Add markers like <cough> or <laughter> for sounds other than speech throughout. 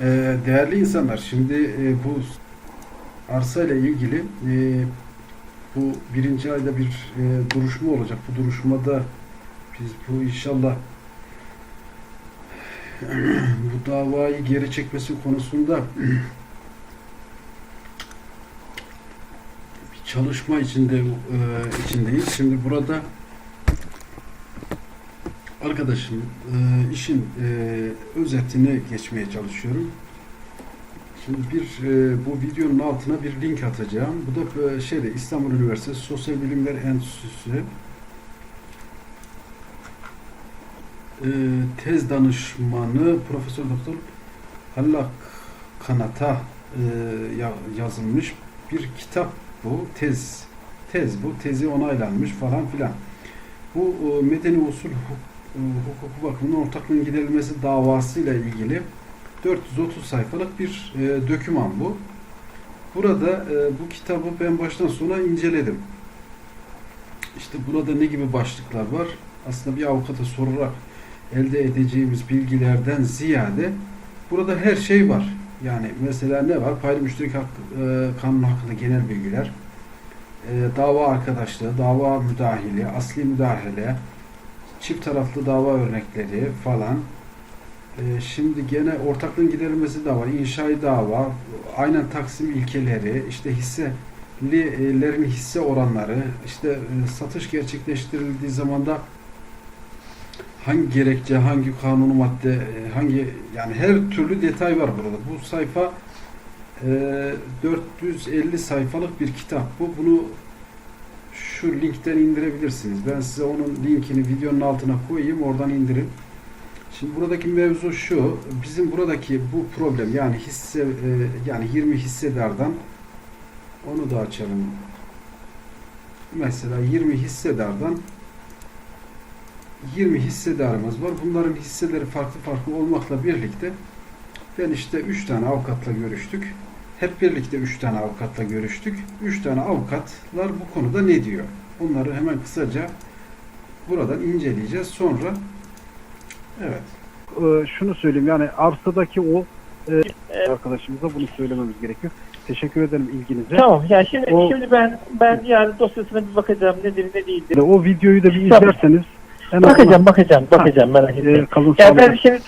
Ee, değerli insanlar, şimdi e, bu arsa ile ilgili e, bu birinci ayda bir e, duruşma olacak. Bu duruşmada biz bu inşallah <clears throat> bu davayı geri çekmesi konusunda <clears throat> bir çalışma içinde e, içindeyiz. Şimdi burada arkadaşım e, işin e, özetini geçmeye çalışıyorum. Şimdi bir e, bu videonun altına bir link atacağım. Bu da e, şeyde İstanbul Üniversitesi Sosyal Bilimler Enstitüsü tez danışmanı Profesör Doktor Hallak Kanat'a ya- yazılmış bir kitap bu tez tez bu tezi onaylanmış falan filan. Bu medeni usul e, hukuku bakımından ortaklığın giderilmesi davasıyla ilgili 430 sayfalık bir e, döküman bu. Burada e, bu kitabı ben baştan sona inceledim. İşte burada ne gibi başlıklar var? Aslında bir avukata sorarak elde edeceğimiz bilgilerden ziyade burada her şey var. Yani mesela ne var? Paylı müşterek hak, e, kanunu hakkında genel bilgiler, e, dava arkadaşlığı, dava müdahili, asli müdahale, çift taraflı dava örnekleri falan. E, şimdi gene ortaklığın giderilmesi dava, inşai dava, aynen taksim ilkeleri, işte hisselilerin hisse oranları, işte e, satış gerçekleştirildiği zaman da hangi gerekçe, hangi kanunu madde, e, hangi yani her türlü detay var burada. Bu sayfa e, 450 sayfalık bir kitap bu. Bunu şu linkten indirebilirsiniz. Ben size onun linkini videonun altına koyayım. Oradan indirin. Şimdi buradaki mevzu şu. Bizim buradaki bu problem yani hisse e, yani 20 hissedardan onu da açalım. Mesela 20 hissedardan 20 hissedarımız var. Bunların hisseleri farklı farklı olmakla birlikte ben işte 3 tane avukatla görüştük. Hep birlikte 3 tane avukatla görüştük. 3 tane avukatlar bu konuda ne diyor? Onları hemen kısaca buradan inceleyeceğiz. Sonra evet. Ee, şunu söyleyeyim yani arsadaki o e, arkadaşımıza bunu söylememiz gerekiyor. Teşekkür ederim ilginize. Tamam. Yani şimdi O- şimdi ben ben yani dosyasına bir bakacağım nedir ne değildir. O videoyu da bir Tabii. izlerseniz en Bakacağım bakacağım bakacağım merak etmeyin. e, kalın Yani ben şimdi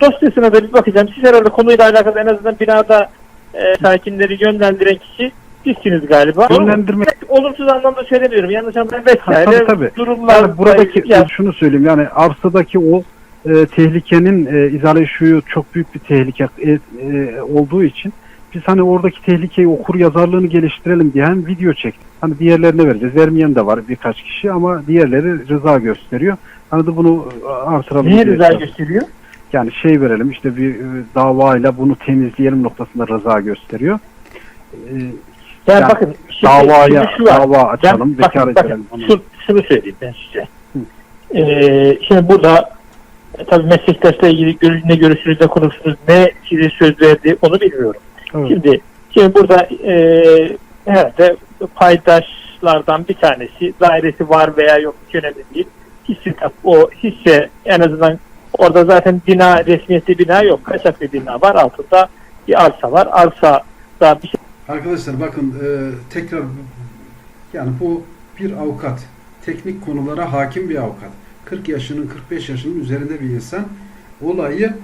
dosyasına da bir bakacağım. Siz herhalde konuyla alakalı en azından binada e, sakinleri yönlendiren kişi sizsiniz galiba. Yönlendirme Olumsuz anlamda söylemiyorum. Yanlış anlamayın vesaire. tabii, tabii. Durumlar yani buradaki ya, şunu söyleyeyim yani arsadaki o e, tehlikenin e, izale çok büyük bir tehlike e, e, olduğu için biz hani oradaki tehlikeyi okur yazarlığını geliştirelim diye hem video çektik. Hani diğerlerine vereceğiz. Vermeyen de var birkaç kişi ama diğerleri rıza gösteriyor. Hani de bunu e, artıralım. niye rıza gösteriyor? Yani şey verelim işte bir e, davayla bunu temizleyelim noktasında rıza gösteriyor. E, Yani, Yani bakın şimdi, davaya şimdi dava açalım, Ben- bakın, bakın, şu, şunu söyleyeyim ben size. Ee, şimdi burada e, tabii meslektaşla ilgili ne görüşürüz ne konuşuruz ne size söz verdi onu bilmiyorum. Evet. Şimdi şimdi burada e, herhalde paydaşlardan bir tanesi dairesi var veya yok hiç önemli değil. Hisse o hisse en azından orada zaten bina resmiyette bina yok. Kaçak bir bina var altında bir arsa var. Arsa da bir şey Arkadaşlar bakın e, tekrar yani bu bir avukat. Teknik konulara hakim bir avukat. 40 yaşının 45 yaşının üzerinde bir insan. Olayı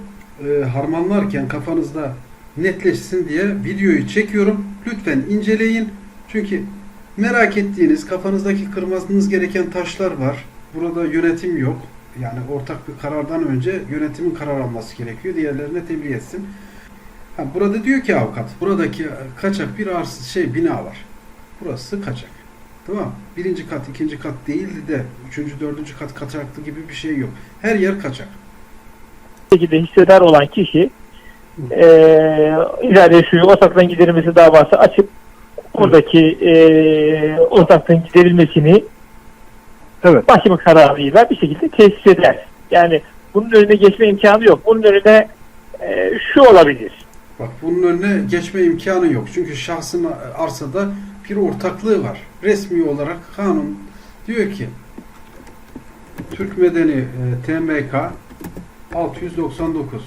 e, harmanlarken kafanızda netleşsin diye videoyu çekiyorum. Lütfen inceleyin. Çünkü merak ettiğiniz, kafanızdaki kırmanız gereken taşlar var. Burada yönetim yok. Yani ortak bir karardan önce yönetimin karar alması gerekiyor. Diğerlerine tebliğ etsin. Ha, burada diyor ki avukat, buradaki kaçak bir arsız şey bina var. Burası kaçak. Tamam? Birinci kat, ikinci kat değildi de üçüncü, dördüncü kat kaçaklı gibi bir şey yok. Her yer kaçak. şekilde hissedar olan kişi e, idare suyu ortaklığın giderilmesi davası açıp oradaki e, ortaklığın giderilmesini Evet. mahkeme kararıyla bir şekilde tesis eder. Yani bunun önüne geçme imkanı yok. Bunun önüne e, şu olabilir. Bak bunun önüne geçme imkanı yok. Çünkü şahsın arsada bir ortaklığı var. Resmi olarak kanun diyor ki Türk Medeni e, TMK 699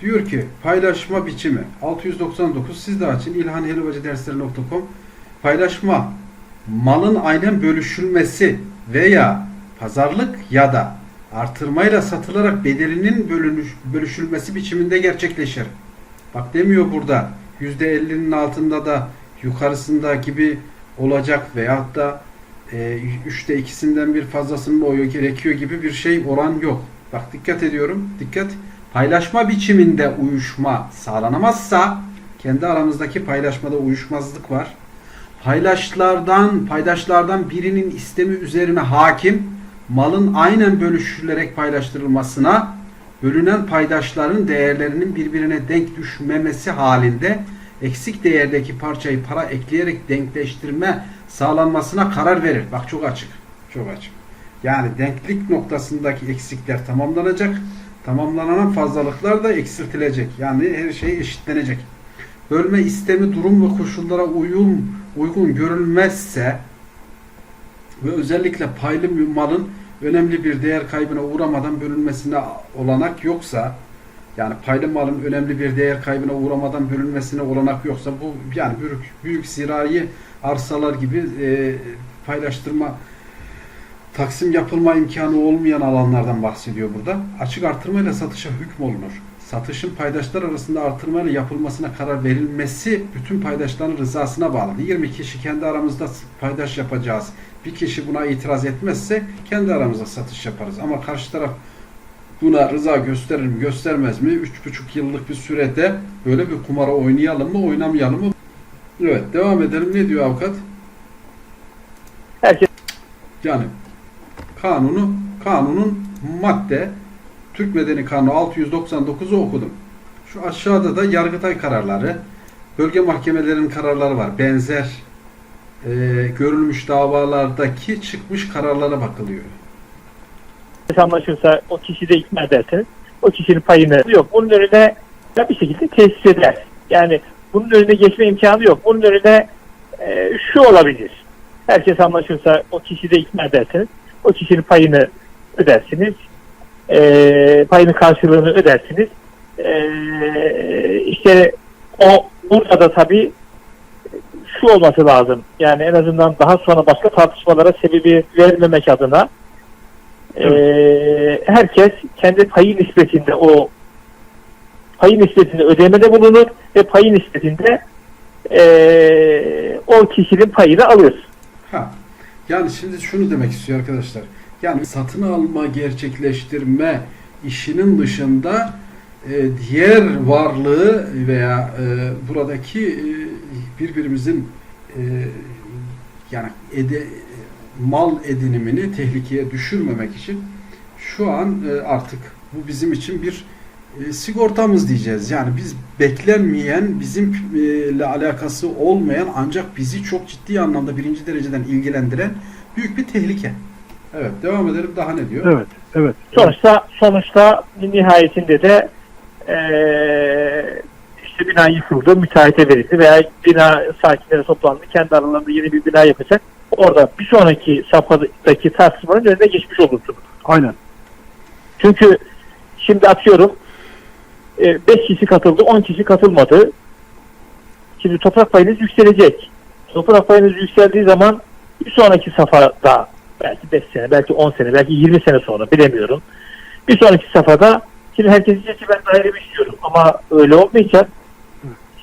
Diyor ki paylaşma biçimi 699 siz de açın ilhanhelvacıdersleri.com paylaşma malın aynen bölüşülmesi veya pazarlık ya da artırmayla satılarak bedelinin bölünüş, bölüşülmesi biçiminde gerçekleşir. Bak demiyor burada %50'nin altında da yukarısında gibi olacak veyahut da e, üçte ikisinden bir fazlasının oyu gerekiyor gibi bir şey oran yok. Bak dikkat ediyorum. Dikkat. Paylaşma biçiminde uyuşma sağlanamazsa kendi aramızdaki paylaşmada uyuşmazlık var. Paydaşlardan, paydaşlardan birinin istemi üzerine hakim malın aynen bölüşülerek paylaştırılmasına bölünen paydaşların değerlerinin birbirine denk düşmemesi halinde eksik değerdeki parçayı para ekleyerek denkleştirme sağlanmasına karar verir. Bak çok açık. Çok açık. Yani denklik noktasındaki eksikler tamamlanacak. Tamamlanan fazlalıklar da eksiltilecek. Yani her şey eşitlenecek. Bölme istemi durum ve koşullara uyum uygun görülmezse ve özellikle paylı malın önemli bir değer kaybına uğramadan bölünmesine olanak yoksa yani paylı malın önemli bir değer kaybına uğramadan bölünmesine olanak yoksa bu yani büyük, büyük zirai arsalar gibi e, paylaştırma taksim yapılma imkanı olmayan alanlardan bahsediyor burada. Açık artırmayla satışa hükmolunur. Satışın paydaşlar arasında artırmayla yapılmasına karar verilmesi bütün paydaşların rızasına bağlı. 20 kişi kendi aramızda paydaş yapacağız. Bir kişi buna itiraz etmezse kendi aramızda satış yaparız. Ama karşı taraf buna rıza gösterir mi göstermez mi? 3,5 yıllık bir sürede böyle bir kumara oynayalım mı oynamayalım mı? Evet devam edelim. Ne diyor avukat? Herkes Yani kanunu, kanunun madde Türk Medeni Kanunu 699'u okudum. Şu aşağıda da Yargıtay kararları, bölge mahkemelerinin kararları var. Benzer e, görülmüş davalardaki çıkmış kararlara bakılıyor. anlaşırsa o kişi de ikna ederseniz o kişinin payını yok. Bunun önüne bir şekilde tesis eder. Yani bunun önüne geçme imkanı yok. Bunun önüne e, şu olabilir. Herkes anlaşırsa o kişi de ikna ederseniz o kişinin payını ödersiniz. E, payının karşılığını ödersiniz. E, işte o burada da tabii şu olması lazım. Yani en azından daha sonra başka tartışmalara sebebi vermemek adına ee, herkes kendi payı nispetinde o payı nispetinde ödemede bulunur ve payı nispetinde ee, o kişinin payını alır. Ha. Yani şimdi şunu demek istiyor arkadaşlar. Yani satın alma, gerçekleştirme işinin dışında e, diğer varlığı veya e, buradaki e, birbirimizin e, yani ede, mal edinimini tehlikeye düşürmemek için şu an e, artık bu bizim için bir e, sigortamız diyeceğiz. Yani biz beklenmeyen, bizimle alakası olmayan ancak bizi çok ciddi anlamda birinci dereceden ilgilendiren büyük bir tehlike. Evet, devam edelim. Daha ne diyor? Evet, evet. Sonuçta sonuçta nihayetinde de ee, işte bina yıkıldı, müteahhite verildi veya bina sakinleri toplandı, kendi aralarında yeni bir bina yapacak. Orada bir sonraki safhadaki tartışmanın önüne geçmiş olursunuz. Aynen. Çünkü şimdi atıyorum 5 kişi katıldı, 10 kişi katılmadı. Şimdi toprak payınız yükselecek. Toprak payınız yükseldiği zaman bir sonraki safhada belki 5 sene, belki 10 sene, belki 20 sene sonra bilemiyorum. Bir sonraki safhada şimdi herkes diyecek ki ben dairemi istiyorum ama öyle olmayacak.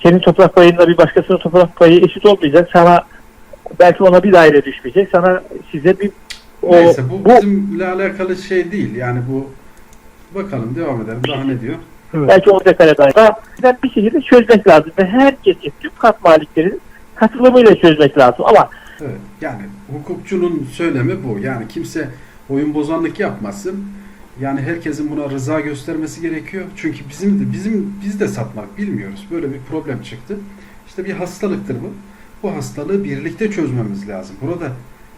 Senin toprak payınla bir başkasının toprak payı eşit olmayacak. Sana belki ona bir daire düşmeyecek. Sana size bir o, Neyse bu, bu bizimle alakalı şey değil. Yani bu bakalım devam edelim. Daha ne diyor? Evet. belki 10 kare daire bir şekilde çözmek lazım ve herkesin tüm kat maliklerinin katılımıyla çözmek lazım ama Evet. Yani hukukçunun söylemi bu. Yani kimse oyun bozanlık yapmasın. Yani herkesin buna rıza göstermesi gerekiyor. Çünkü bizim de bizim biz de satmak bilmiyoruz. Böyle bir problem çıktı. İşte bir hastalıktır bu. Bu hastalığı birlikte çözmemiz lazım. Burada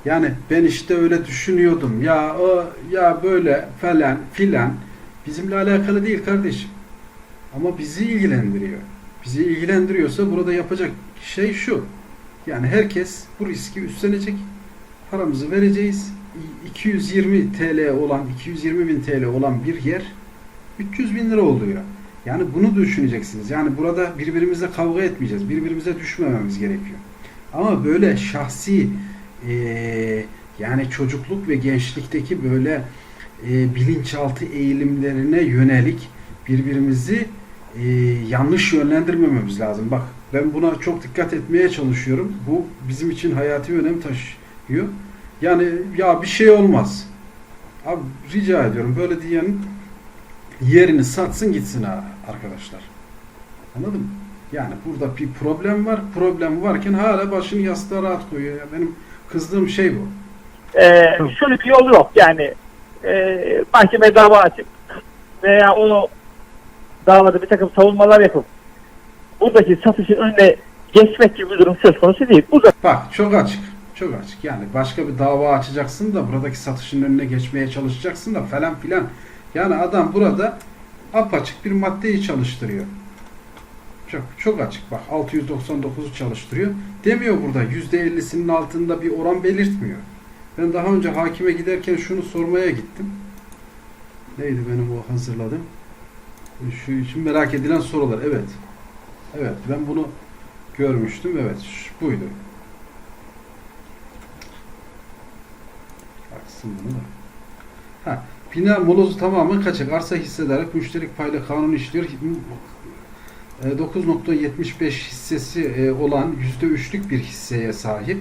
yani ben işte öyle düşünüyordum. Ya o ya böyle falan filan bizimle alakalı değil kardeşim. Ama bizi ilgilendiriyor. Bizi ilgilendiriyorsa burada yapacak şey şu. Yani herkes bu riski üstlenecek. Paramızı vereceğiz. 220 TL olan, 220 bin TL olan bir yer 300 bin lira oluyor. Yani bunu düşüneceksiniz. Yani burada birbirimizle kavga etmeyeceğiz. Birbirimize düşmememiz gerekiyor. Ama böyle şahsi eee, yani çocukluk ve gençlikteki böyle eee, bilinçaltı eğilimlerine yönelik birbirimizi eee, yanlış yönlendirmememiz lazım. Bak ben buna çok dikkat etmeye çalışıyorum. Bu bizim için hayati önem taşıyor. Yani ya bir şey olmaz. Abi rica ediyorum böyle diyenin yerini satsın gitsin ha arkadaşlar. Anladın mı? Yani burada bir problem var. Problem varken hala başını yastığa rahat koyuyor. Ya benim kızdığım şey bu. Ee, şöyle bir yol yok yani e, mahkeme dava açıp veya onu davada bir takım savunmalar yapıp buradaki satışın önüne geçmek gibi bir durum söz konusu değil. Burada Bak çok açık. Çok açık. Yani başka bir dava açacaksın da buradaki satışın önüne geçmeye çalışacaksın da falan filan. Yani adam burada apaçık bir maddeyi çalıştırıyor. Çok çok açık. Bak 699'u çalıştırıyor. Demiyor burada %50'sinin altında bir oran belirtmiyor. Ben daha önce hakime giderken şunu sormaya gittim. Neydi benim o hazırladığım? Şu için merak edilen sorular. Evet. Evet ben bunu görmüştüm. Evet buydu. Baksın bunu da. Ha, bina molozu tamamen kaçak. Arsa hissedarı müşterik payla kanun işliyor. E, 9.75 hissesi e, olan %3'lük bir hisseye sahip.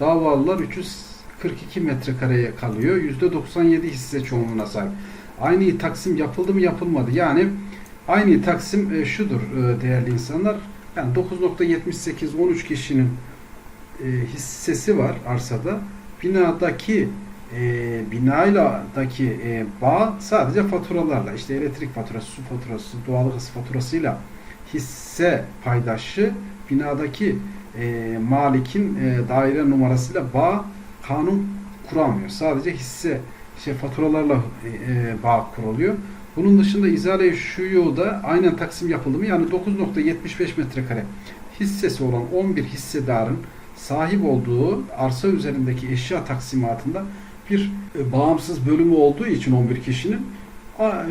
Davalılar 342 metrekareye kalıyor. %97 hisse çoğunluğuna sahip. Aynı taksim yapıldı mı yapılmadı. Yani aynı taksim e, şudur e, değerli insanlar. Yani 9.78 13 kişinin e, hissesi var arsada. Binadaki e, binayladaki e, bağ sadece faturalarla işte elektrik faturası, su faturası, doğalgaz faturasıyla hisse paydaşı binadaki e, malikin e, daire numarasıyla bağ kanun kuramıyor. Sadece hisse şey faturalarla e, e, bağ kuruluyor. Bunun dışında izale şuyu da aynen taksim yapıldı mı? Yani 9.75 metrekare hissesi olan 11 hissedarın sahip olduğu arsa üzerindeki eşya taksimatında bir e, bağımsız bölümü olduğu için 11 kişinin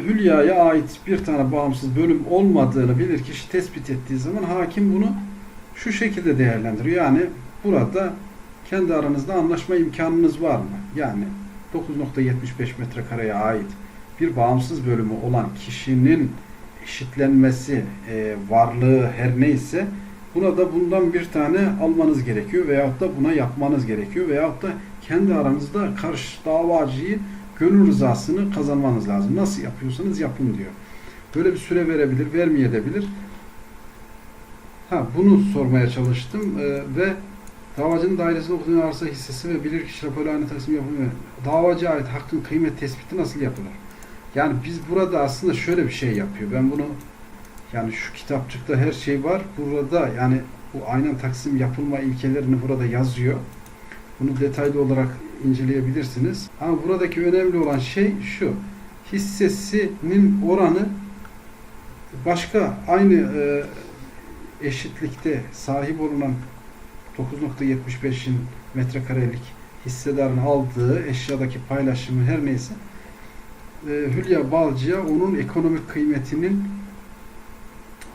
Hülya'ya ait bir tane bağımsız bölüm olmadığını bilir kişi tespit ettiği zaman hakim bunu şu şekilde değerlendiriyor. Yani burada kendi aranızda anlaşma imkanınız var mı? Yani 9.75 metrekareye ait bir bağımsız bölümü olan kişinin eşitlenmesi, e, varlığı her neyse buna da bundan bir tane almanız gerekiyor veyahut da buna yapmanız gerekiyor veyahut da kendi aranızda karşı davacıyı gönül rızasını kazanmanız lazım. Nasıl yapıyorsanız yapın diyor. Böyle bir süre verebilir, vermeyebilir. Ha bunu sormaya çalıştım e, ve davacının dairesinde okuduğun arsa hissesi ve bilirkişi raporu aynı taksim yapılmıyor. Davacıya ait hakkın kıymet tespiti nasıl yapılır? Yani biz burada aslında şöyle bir şey yapıyor. Ben bunu yani şu kitapçıkta her şey var. Burada yani bu aynen taksim yapılma ilkelerini burada yazıyor. Bunu detaylı olarak inceleyebilirsiniz. Ama buradaki önemli olan şey şu. Hissesinin oranı başka aynı e, eşitlikte sahip olunan 9.75'in metrekarelik hissedarın aldığı eşyadaki paylaşımı her neyse e, Hülya Balcı'ya onun ekonomik kıymetinin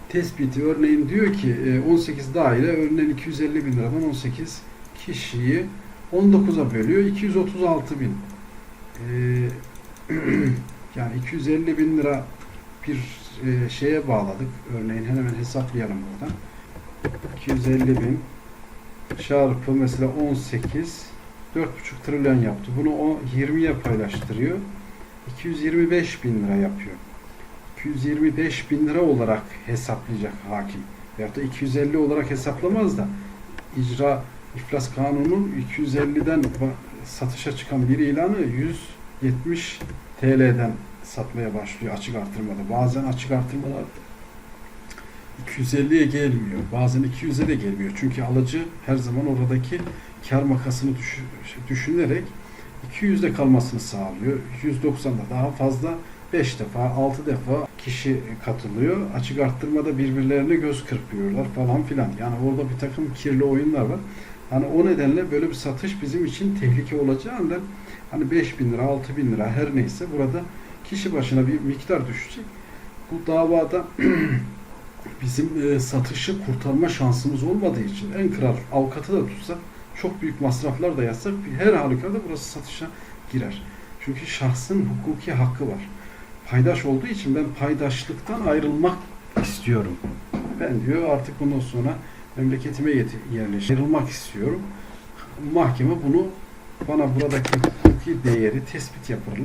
tespiti örneğin diyor ki e, 18 daire örneğin 250 bin liradan 18 kişiyi 19'a bölüyor 236 bin. E, <clears throat> yani 250 bin lira bir e, şeye bağladık örneğin hemen hesaplayalım buradan. 250 bin çarpı mesela 18 4,5 trilyon yaptı bunu o 20'ye paylaştırıyor 225 bin lira yapıyor 225 bin lira olarak hesaplayacak hakim. Veyahut da 250 olarak hesaplamaz da icra iflas kanunun 250'den ba- satışa çıkan bir ilanı 170 TL'den satmaya başlıyor açık artırmada. Bazen açık artırmalar 250'ye gelmiyor. Bazen 200'e de gelmiyor. Çünkü alıcı her zaman oradaki kar makasını düş- düşünerek 200'de kalmasını sağlıyor. 190'da daha fazla 5 defa, 6 defa kişi katılıyor. Açık arttırmada birbirlerine göz kırpıyorlar falan filan. Yani orada bir takım kirli oyunlar var. Hani o nedenle böyle bir satış bizim için tehlike olacağından hani 5 bin lira, 6 bin lira her neyse burada kişi başına bir miktar düşecek. Bu davada <clears throat> bizim e, satışı kurtarma şansımız olmadığı için en kral avukatı da tutsak çok büyük masraflar da yazsak her halükarda burası satışa girer. Çünkü şahsın hukuki hakkı var. Paydaş olduğu için ben paydaşlıktan ayrılmak istiyorum. Ben diyor artık bundan sonra memleketime yet- yerleş. Ayrılmak istiyorum. Mahkeme bunu bana buradaki hukuki değeri tespit yapılır.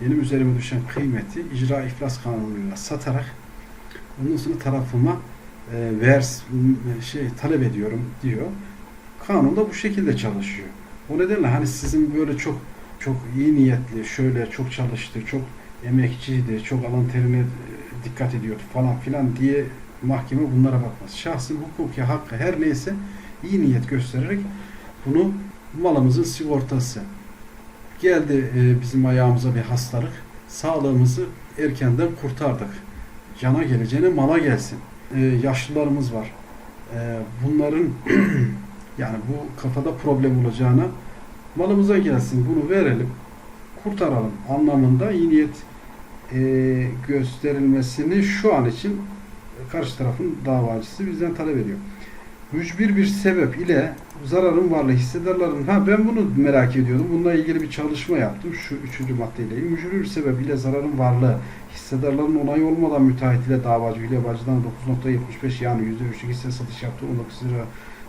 Benim üzerime düşen kıymeti icra iflas kanunuyla satarak ondan sonra tarafıma e, vers şey talep ediyorum diyor. Kanun da bu şekilde çalışıyor. O nedenle hani sizin böyle çok çok iyi niyetli, şöyle çok çalıştı, çok emekçiydi, çok alan terine e, dikkat ediyordu falan filan diye mahkeme bunlara bakmaz. Şahsın hukuki hakkı her neyse iyi niyet göstererek bunu malımızın sigortası. Geldi e, bizim ayağımıza bir hastalık. Sağlığımızı erkenden kurtardık. Cana geleceğine mala gelsin. E, yaşlılarımız var. E, bunların <clears throat> yani bu kafada problem olacağına malımıza gelsin bunu verelim kurtaralım anlamında iyi niyet e, gösterilmesini şu an için karşı tarafın davacısı bizden talep ediyor. Mücbir bir sebep ile zararın varlığı hissedarların ha ben bunu merak ediyordum. Bununla ilgili bir çalışma yaptım. Şu üçüncü maddeyle sebep ile zararın varlığı hissedarların onayı olmadan müteahhit ile davacı ile bacıdan 9.75 yani %3'lük hisse satış yaptığı 19 lira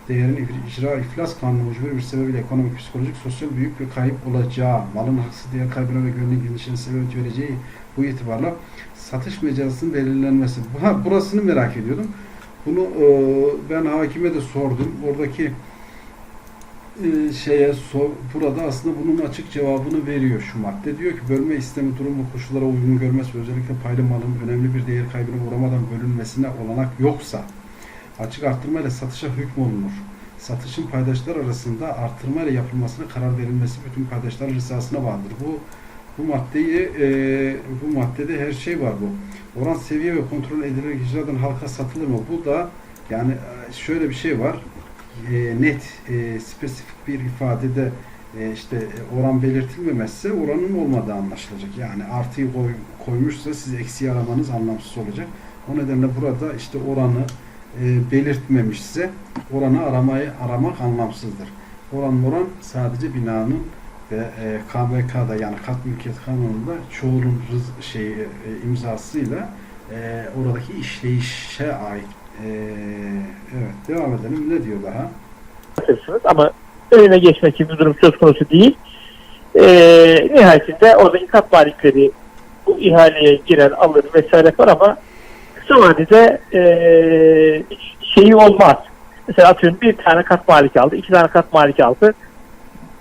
değerin icra iflas kanunu mucbir bir sebebiyle ekonomik, psikolojik, sosyal büyük bir kayıp olacağı, malın haksız değer kaybına ve güvenlik gidişine sebebiyet vereceği bu itibarla satış mecazının belirlenmesi. Ha, burasını merak ediyordum. Bunu e, ben hakime de sordum. Oradaki e, şeye sor, burada aslında bunun açık cevabını veriyor şu madde. Diyor ki bölme istemi durumu koşullara uygun görmez ve özellikle paylı malın önemli bir değer kaybına uğramadan bölünmesine olanak yoksa açık artırma ile satışa hükmolunur. Satışın paydaşlar arasında artırma ile yapılmasına karar verilmesi bütün paydaşların rızasına bağlıdır. Bu bu maddeyi e, bu maddede her şey var bu. Oran seviye ve kontrol edilerek icradan halka satılır mı? Bu da yani e, şöyle bir şey var. E, net, e, spesifik bir ifadede e, işte e, oran belirtilmemezse oranın olmadığı anlaşılacak. Yani artıyı koy, koymuşsa siz eksiği aramanız anlamsız olacak. O nedenle burada işte oranı e, belirtmemişse oranı aramayı aramak anlamsızdır. Oran oran sadece binanın ve e, KVK'da yani kat mülkiyet kanununda çoğunun rız, şeyi, e, imzasıyla e, oradaki işleyişe ait. E, evet devam edelim. Ne diyor daha? yapıyorsunuz ama önüne geçmek gibi bir durum söz konusu değil. Ee, nihayetinde oradaki kat malikleri bu ihaleye girer, alır vesaire yapar ama kısa vadede ee, hiç şeyi olmaz. Mesela atıyorum bir tane kat maliki aldı, iki tane kat maliki aldı.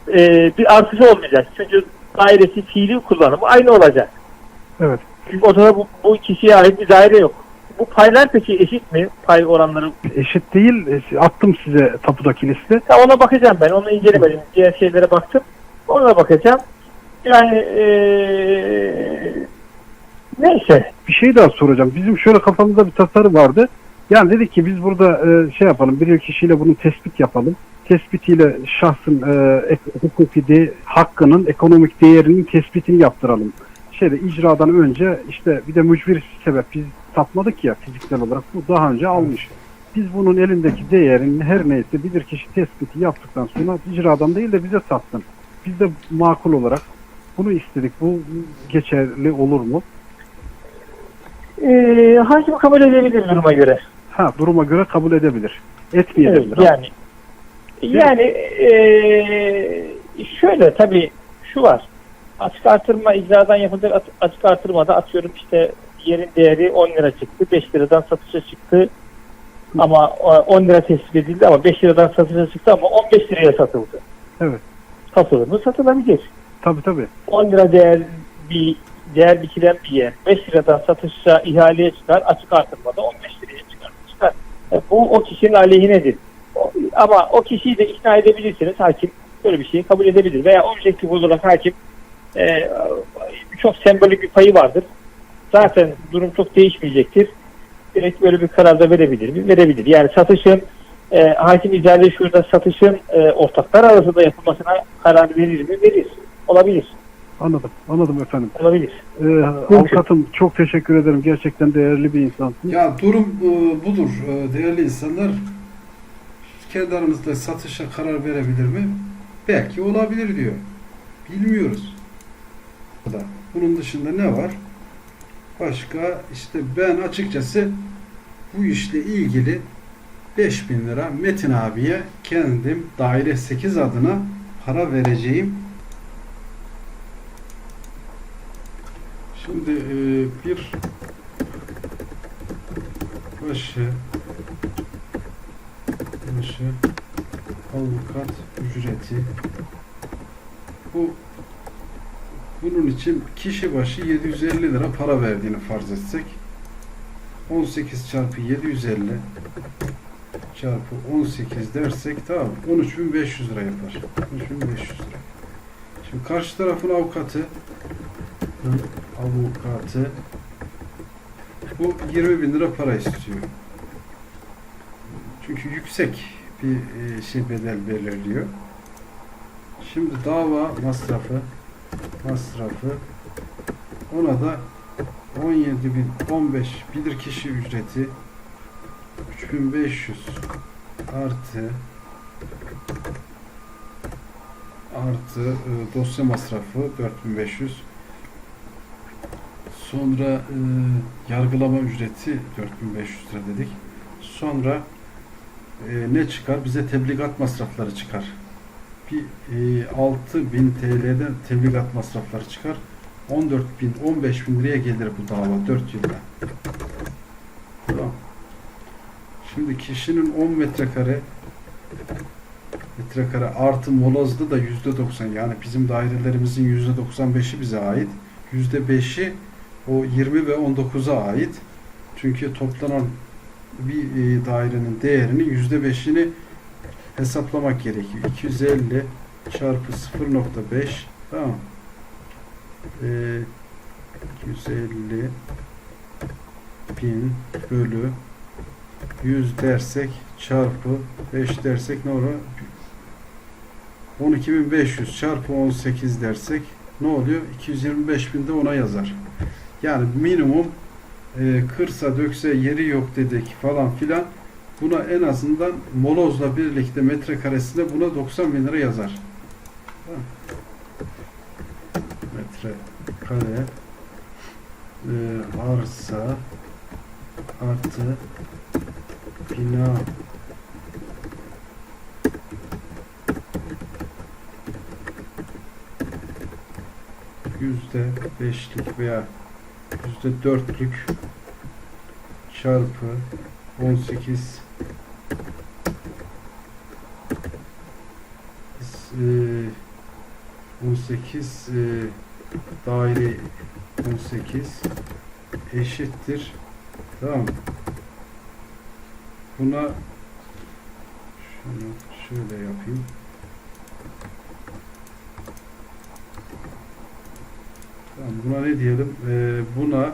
Ee, bir artışı olmayacak. Çünkü dairesi fiili kullanımı aynı olacak. Evet. Çünkü ortada bu, bu kişiye ait bir daire yok. Bu paylar peki eşit mi? Pay oranları Eşit değil. E, Attım size tapudaki liste. Ya ona bakacağım ben. Onu incelemedim. Diğer şeylere baktım. Ona bakacağım. Yani eee neyse. Bir şey daha soracağım. Bizim şöyle kafamızda bir tasarı vardı. Yani dedik ki biz burada e, şey yapalım. Bir kişiyle bunu tespit yapalım. Tespitiyle şahsın e, ek- hukuki de, hakkının ekonomik değerinin tespitini yaptıralım. Şeyde icradan önce işte bir de mücbir sebep biz satmadık ya fiziksel olarak bu daha önce almış. Biz bunun elindeki değerin her neyse bilir kişi tespiti yaptıktan sonra icradan değil de bize satsın. Biz de makul olarak bunu istedik. Bu geçerli olur mu? Eee hakim kabul edebilir duruma göre. Ha duruma göre kabul edebilir. Etmeyebilir. Evet, yani yani eee, şöyle tabii şu var. Açık artırma icradan yapılacak açık artırmada atıyorum işte yerin değeri 10 lira çıktı. 5 liradan satışa çıktı. Ama o 10 lira tespit edildi ama 5 liradan satışa çıktı ama 15 liraya satıldı. Evet. Satılır mı? Satılabilir. Tabii tabii. 10 lira değer bir değer biçilen bir yer 5 liradan satışa ihaleye çıkar açık artırmada 15 liraya çıkar. çıkar. E, bu o kişinin aleyhinedir. O- ama o kişiyi de ikna edebilirsiniz hakim böyle bir şeyi kabul edebilir veya objektif olarak hakim e, çok sembolik bir payı vardır. Zaten durum çok değişmeyecektir. Direkt böyle bir kararda verebilir mi? Verebilir. Yani satışın e, hakim icra şurada satışın e, ortaklar arasında yapılmasına karar verir mi? Verir. Olabilir. Anladım. Anladım efendim. Olabilir. Ee, avukatım çok teşekkür ederim. Gerçekten değerli bir insansın. Ya durum e, budur e, değerli insanlar. Kendi aramızda satışa karar verebilir mi? Belki olabilir diyor. Bilmiyoruz. Bu da. Bunun dışında ne var? Başka işte ben açıkçası bu işle ilgili 5000 lira Metin abiye kendim daire 8 adına para vereceğim. Şimdi e, bir başı başı avukat ücreti bu bunun için kişi başı 750 lira para verdiğini farz etsek 18 çarpı 750 çarpı 18 dersek tamam 13.500 lira yapar 13.500 lira şimdi karşı tarafın avukatı avukatı bu 20 bin lira para istiyor. Çünkü yüksek bir e, şey bedel belirliyor. Şimdi dava masrafı masrafı ona da 17 bin 15 bilir kişi ücreti 3500 artı artı e, dosya masrafı 4500 Sonra e, yargılama ücreti 4500 lira dedik. Sonra e, ne çıkar? Bize tebligat masrafları çıkar. Bir e, 6000 TL'den tebligat masrafları çıkar. 14 bin, 15 bin liraya gelir bu dava 4 yılda. Tamam. Şimdi kişinin 10 metrekare metrekare artı molozda da yüzde 90 yani bizim dairelerimizin yüzde 95'i bize ait. Yüzde 5'i o 20 ve 19'a ait. Çünkü toplanan bir e, dairenin değerinin yüzde beşini hesaplamak gerekiyor. 250 çarpı 0.5 tamam. E, 250 bin bölü 100 dersek çarpı 5 dersek ne olur? 12.500 çarpı 18 dersek ne oluyor? 225 bin de ona yazar. Yani minimum e, kırsa dökse yeri yok dedik falan filan. Buna en azından molozla birlikte metrekaresine buna 90 bin lira yazar. Tamam. Metrekare e, arsa artı bina yüzde beşlik veya yüzde dörtlük çarpı 18 eee, 18 eee, daire 18 eşittir tamam mı? buna şunu şöyle yapayım Tamam, buna ne diyelim? Ee, buna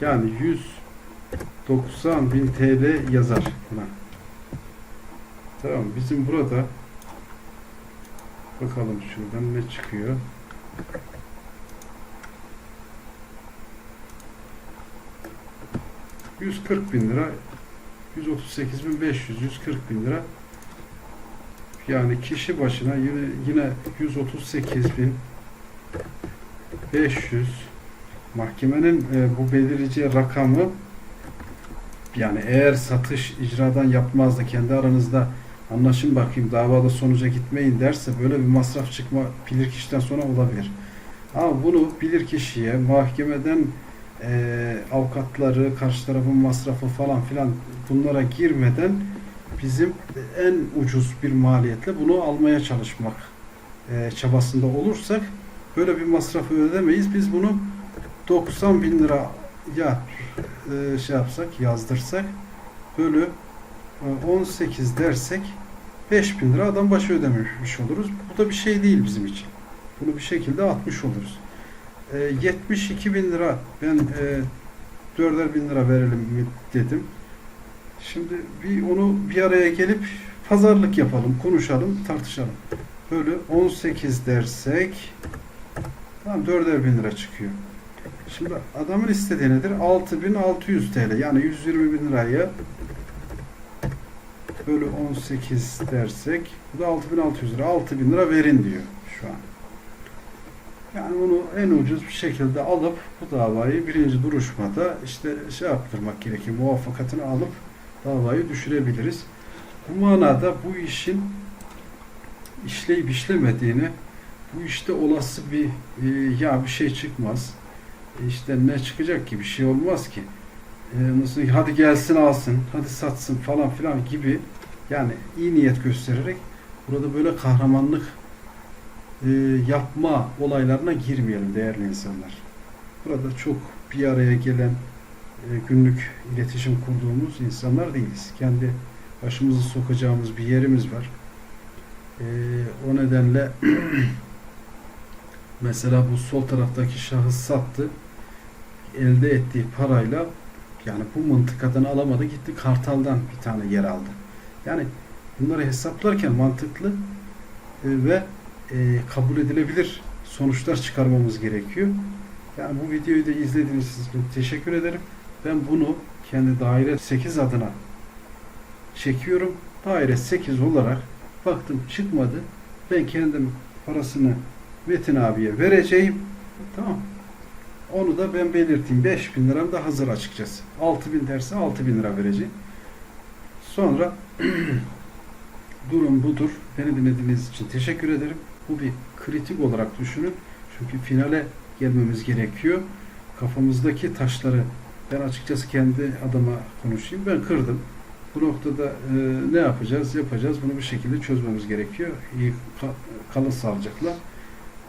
yani 190 bin TL yazar buna. Tamam bizim burada bakalım şuradan ne çıkıyor. ...140 bin lira... ...138 bin 500... ...140 bin lira... ...yani kişi başına yine, yine 138 bin... 500 mahkemenin e, bu belirleyeceği rakamı yani eğer satış icradan yapmaz da kendi aranızda anlaşın bakayım davada sonuca gitmeyin derse böyle bir masraf çıkma bilir kişiden sonra olabilir. Ama bunu bilir kişiye mahkemeden e, avukatları, karşı tarafın masrafı falan filan bunlara girmeden bizim en ucuz bir maliyetle bunu almaya çalışmak e, çabasında olursak böyle bir masrafı ödemeyiz. Biz bunu 90 bin lira ya e, şey yapsak yazdırsak bölü 18 dersek 5 bin lira adam başı ödememiş oluruz. Bu da bir şey değil bizim için. Bunu bir şekilde atmış oluruz. E, 72 bin lira ben e, 4'er bin lira verelim mi dedim. Şimdi bir onu bir araya gelip pazarlık yapalım, konuşalım, tartışalım. Bölü 18 dersek Tamam 4'er bin lira çıkıyor. Şimdi adamın istediği nedir? 6600 TL. Yani 120 bin lirayı bölü 18 dersek bu da 6600 lira. 6000 lira verin diyor şu an. Yani bunu en ucuz bir şekilde alıp bu davayı birinci duruşmada işte şey yaptırmak gerekiyor. Muvaffakatını alıp davayı düşürebiliriz. Bu manada bu işin işleyip işlemediğini bu işte olası bir e, ya bir şey çıkmaz. İşte ne çıkacak ki bir şey olmaz ki. E, nasıl hadi gelsin alsın, hadi satsın falan filan gibi yani iyi niyet göstererek burada böyle kahramanlık e, yapma olaylarına girmeyelim değerli insanlar. Burada çok bir araya gelen e, günlük iletişim kurduğumuz insanlar değiliz. Kendi başımızı sokacağımız bir yerimiz var. E, o nedenle <clears throat> mesela bu sol taraftaki şahıs sattı. Elde ettiği parayla yani bu mıntıkadan alamadı gitti Kartal'dan bir tane yer aldı. Yani bunları hesaplarken mantıklı e, ve e, kabul edilebilir sonuçlar çıkarmamız gerekiyor. Yani bu videoyu da izlediğiniz için teşekkür ederim. Ben bunu kendi daire 8 adına çekiyorum. Daire 8 olarak baktım çıkmadı. Ben kendim parasını Metin abiye vereceğim. Tamam. Onu da ben belirteyim. 5000 liram da hazır açıkçası. 6000 derse 6000 lira vereceğim. Sonra <clears throat> durum budur. Beni dinlediğiniz için teşekkür ederim. Bu bir kritik olarak düşünün. Çünkü finale gelmemiz gerekiyor. Kafamızdaki taşları ben açıkçası kendi adıma konuşayım. Ben kırdım. Bu noktada e, ne yapacağız? Yapacağız. Bunu bir şekilde çözmemiz gerekiyor. İyi ka- kalın sağlıcakla.